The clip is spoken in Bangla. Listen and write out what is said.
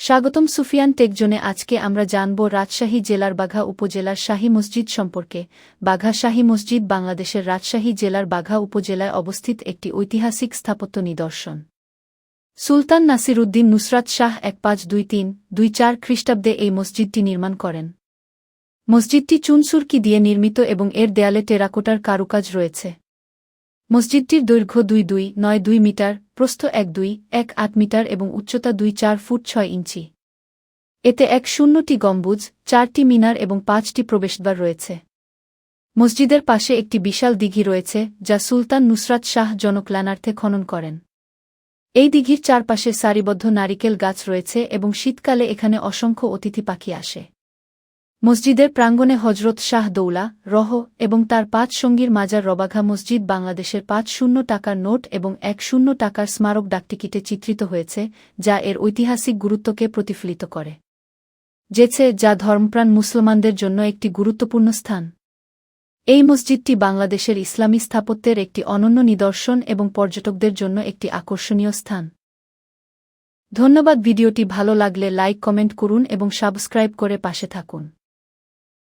স্বাগতম সুফিয়ান টেকজোনে আজকে আমরা জানব রাজশাহী জেলার বাঘা উপজেলার শাহী মসজিদ সম্পর্কে। বাঘা শাহী মসজিদ বাংলাদেশের রাজশাহী জেলার বাঘা উপজেলায় অবস্থিত একটি ঐতিহাসিক স্থাপত্য নিদর্শন। সুলতান নাসির উদ্দিন নুসরাত শাহ এক পাঁচ দুই তিন দুই চার খ্রিস্টাব্দে এই মসজিদটি নির্মাণ করেন। মসজিদটি চুনসুরকি দিয়ে নির্মিত এবং এর দেয়ালে টেরাকোটার কারুকাজ রয়েছে। মসজিদটির দৈর্ঘ্য দুই দুই, নয় দুই মিটার, প্রস্থ এক দুই, এক আট মিটার এবং উচ্চতা দুই চার ফুট ছয় ইঞ্চি। এতে এক শূন্যটি গম্বুজ, চারটি মিনার এবং পাঁচটি প্রবেশদ্বার রয়েছে। মসজিদের পাশে একটি বিশাল দিঘি রয়েছে, যা সুলতান নুসরাত শাহ জনকল্যাণার্থে খনন করেন। এই দিঘির চারপাশে সারিবদ্ধ নারিকেল গাছ রয়েছে এবং শীতকালে এখানে অসংখ্য অতিথি পাখি আসে। মসজিদের প্রাঙ্গণে হজরত শাহ দৌলা, রহ এবং তার পাঁচ সঙ্গীর মাজার রবাঘা মসজিদ বাংলাদেশের পাঁচ শূন্য টাকার নোট এবং এক শূন্য টাকার স্মারক ডাকটিকিটে চিত্রিত হয়েছে, যা এর ঐতিহাসিক গুরুত্বকে প্রতিফলিত করে। যেছে যা ধর্মপ্রাণ মুসলমানদের জন্য একটি গুরুত্বপূর্ণ স্থান। এই মসজিদটি বাংলাদেশের ইসলামী স্থাপত্যের একটি অনন্য নিদর্শন এবং পর্যটকদের জন্য একটি আকর্ষণীয় স্থান। ধন্যবাদ, ভিডিওটি ভালো লাগলে লাইক, কমেন্ট করুন এবং সাবস্ক্রাইব করে পাশে থাকুন।